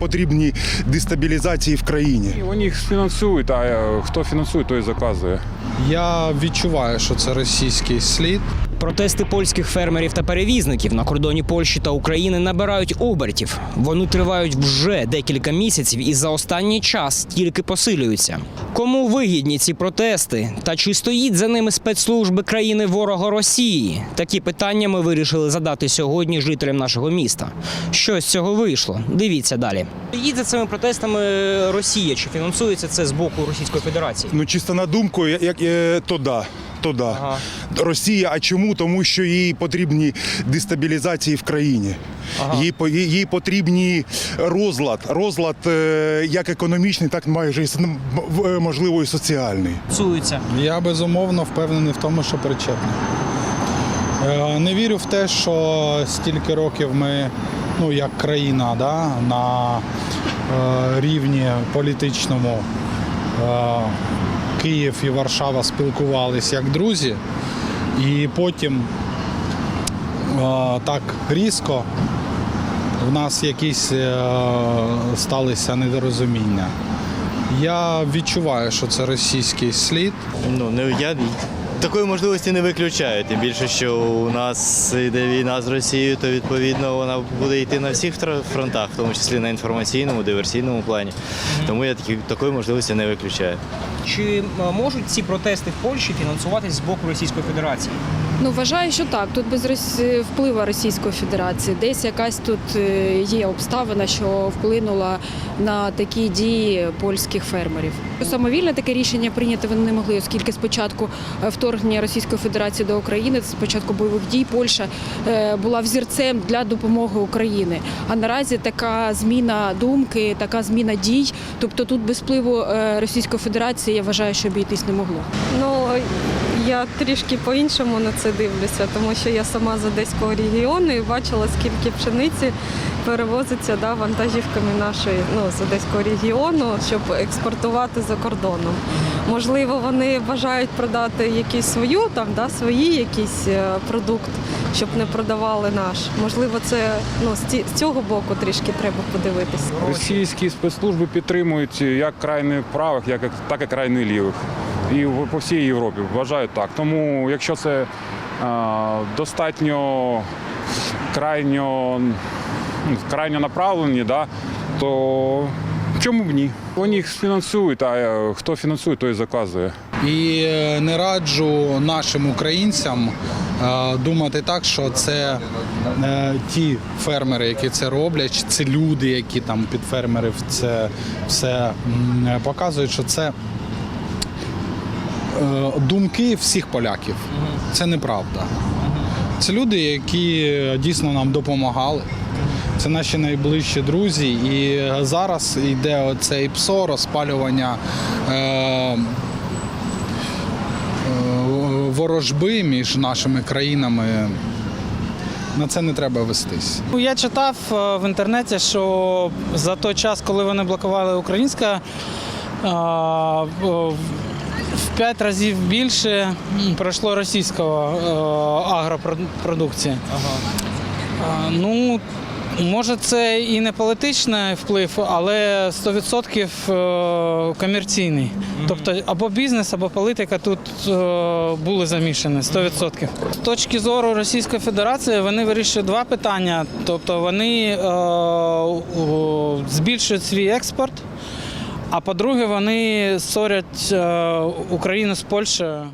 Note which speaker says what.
Speaker 1: потрібні дестабілізації в країні.
Speaker 2: І їх них фінансують, а е, хто фінансує, той і заказує.
Speaker 3: Я відчуваю, що це російський слід.
Speaker 4: Протести польських фермерів та перевізників на кордоні Польщі та України набирають обертів. Вони тривають вже декілька місяців і за останній час тільки посилюються. Кому вигідні ці протести? Та чи стоїть за ними спецслужби країни ворога Росії? Такі питання ми вирішили задати сьогодні жителям нашого міста. Що з цього вийшло? Дивіться далі. Стоїть за цими протестами Росія. Чи фінансується це з боку Російської Федерації?
Speaker 1: Ну, чисто на думку, як, е, то да. То да.
Speaker 4: Ага.
Speaker 1: Росія, а чому? Тому що їй потрібні дестабілізації в країні.
Speaker 4: Ага.
Speaker 1: Їй, їй, потрібні розлад. Розлад е, як економічний, так майже в- можливо і соціальний.
Speaker 4: Фінансується.
Speaker 3: Я безумовно впевнений в тому, що причетний. Е, Не вірю в те, що стільки років ми, ну як країна, да, на е, рівні політичному е, Київ і Варшава спілкувалися як друзі, і потім так різко в нас якісь е, сталися недорозуміння. Я відчуваю, що це російський слід.
Speaker 5: Ну не я такої можливості не виключають. Тим більше, що у нас йде війна з Росією, то відповідно вона буде йти на всіх фронтах, в тому числі на інформаційному, диверсійному плані. Тому я такі, такої можливості не виключаю.
Speaker 4: Чи можуть ці протести в Польщі фінансуватись з боку Російської Федерації?
Speaker 6: Ну вважаю, що так. Тут без впливу Російської Федерації. Десь якась тут е, є обставина, що вплинула на такі дії польських фермерів. Самовільне таке рішення прийняти вони не могли, оскільки спочатку е, вторгнення Російської Федерації до України, спочатку бойових дій, Польща е, була взірцем для допомоги Україні. А наразі така зміна думки, така зміна дій. Тобто тут без впливу Російської Федерації я вважаю, що обійтись не могло.
Speaker 7: Ну я трішки по-іншому на це дивлюся, тому що я сама з Одеського регіону і бачила, скільки пшениці перевозиться да, вантажівками нашої ну, з Одеського регіону, щоб експортувати за кордоном. Можливо, вони бажають продати якусь свою там, да, свої якийсь е, продукт, щоб не продавали наш. Можливо, це ну, з цього боку трішки треба подивитися.
Speaker 2: Російські спецслужби підтримують як крайних правих, як так і крайних лівих. І по всій Європі вважають так. Тому якщо це е, достатньо крайньо, ну, крайньо направлені, да, то чому б ні? Вони їх фінансують, а е, хто фінансує, той заказує.
Speaker 3: І е, не раджу нашим українцям думати так, що це ті фермери, які це роблять, це люди, які там під фермерів це все показують, що це думки всіх поляків. Це неправда. Це люди, які дійсно нам допомагали. Це наші найближчі друзі. І зараз йде оцей псо, розпалювання е, е, ворожби між нашими країнами. На це не треба вестись.
Speaker 8: Я читав е, в інтернеті, що за той час, коли вони блокували українська, е, в п'ять разів більше пройшло російського е, агропродукції. Е, Ну, може, це і не політичний вплив, але 100% е, комерційний. Тобто або бізнес, або політика тут е, були замішані 100%. З точки зору Російської Федерації вони вирішують два питання. Тобто вони е, збільшують свій експорт, а по-друге, вони сорять е, Україну з Польщею.